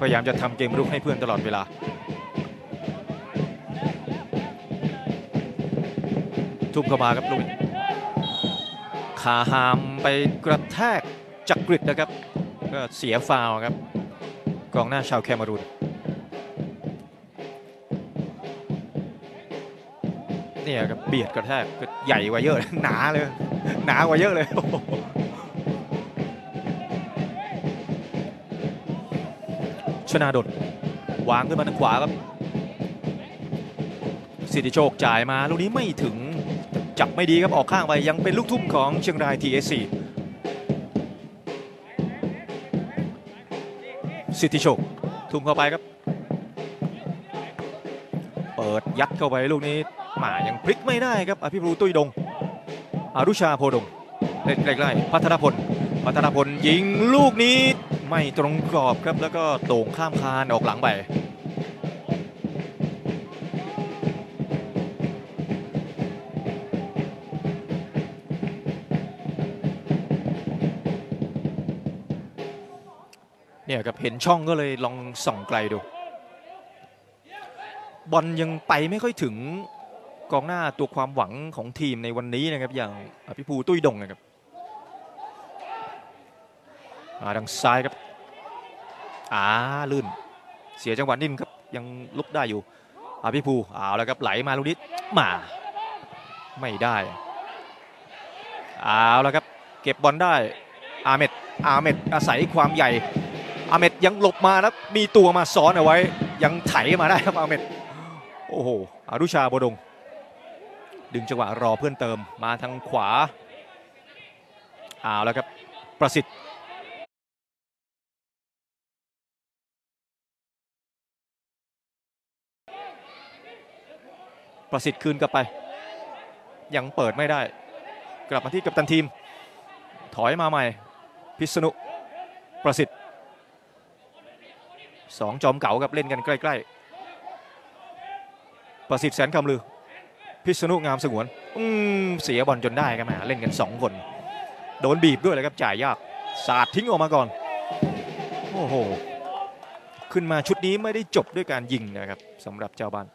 พยายามจะทำเกมรุกให้เพื่อนตลอดเวลาทุ่มเข้ามาครับลูกนี้ขาหามไปกระแทกจักริดนะครับ ก็เสียฟาวครับ กองหน้าชาวแคมารูนเนี่ยครับเบียดกระแทกก็ใหญ่กว่าเยอะหนาเลย หนากว่าเยอะเลย ชนาดลวางขึ้นมาทางขวาครับสิทธิโชคจ่ายมาลูกนี้ไม่ถึงจับไม่ดีครับออกข้างไปยังเป็นลูกทุ่มของเชียงราย TSC สิทธิโชค ทุ่มเข้าไปครับ เปิดยัดเข้าไปลูกนี้หมายังพลิกไม่ได้ครับอภิปรูตุ้ยดงอารุชาโพดงเล่นใกล้ๆพัฒนพลพัฒนพลยิงลูกนี้ ไม่ตรงกรอบครับแล้วก็โด่งข้ามคานออกหลังไปเนี่ยครับเห็นช่องก็เลยลองส่องไกลดู บอลยังไปไม่ค่อยถึงกองหน้าตัวความหวังของทีมในวันนี้นะครับ อย่างอภิภูตุ้ยดงนะครับมาทางซ้ายครับ อ่าลื่น เสียจังหวะนิ่มครับยังลุกได้อยู่อภิภูเอาแล้วครับไหลมาลูกนี้มาไม่ได้เอาแล้วครับเก็บบอลได้อาเมดอาเมดอาศัยความใหญ่อาเมดยังหลบมาแล้วมีตัวมาซ้อนเอาไว้ ยังไถมาได้ครับอาเมดโอ้โหอารุชาโบดง ดึงจังหวะรอเพื่อนเติมมาทางขวาเอาแล้วครับประสิทธิ์ ประสิทธิ์คืนกลับไป ยังเปิดไม่ได้ กลับมาที่กัปตันทีม ถอยมาใหม่ พิษณุประสิทธิ์สองจอมเก่ากับเล่นกันใกล้ ๆ ประสิทธิ์แสนคำลือ พิษณุงามสงวนอืมเสียบอลจนได้ครับแหมเล่นกันสองคน โดนบีบด้วยเลยครับจ่ายยากสาดทิ้งออกมาก่อนโอ้โหขึ้นมาชุดนี้ไม่ได้จบด้วยการยิงนะครับสำหรับเจ้าบ้าน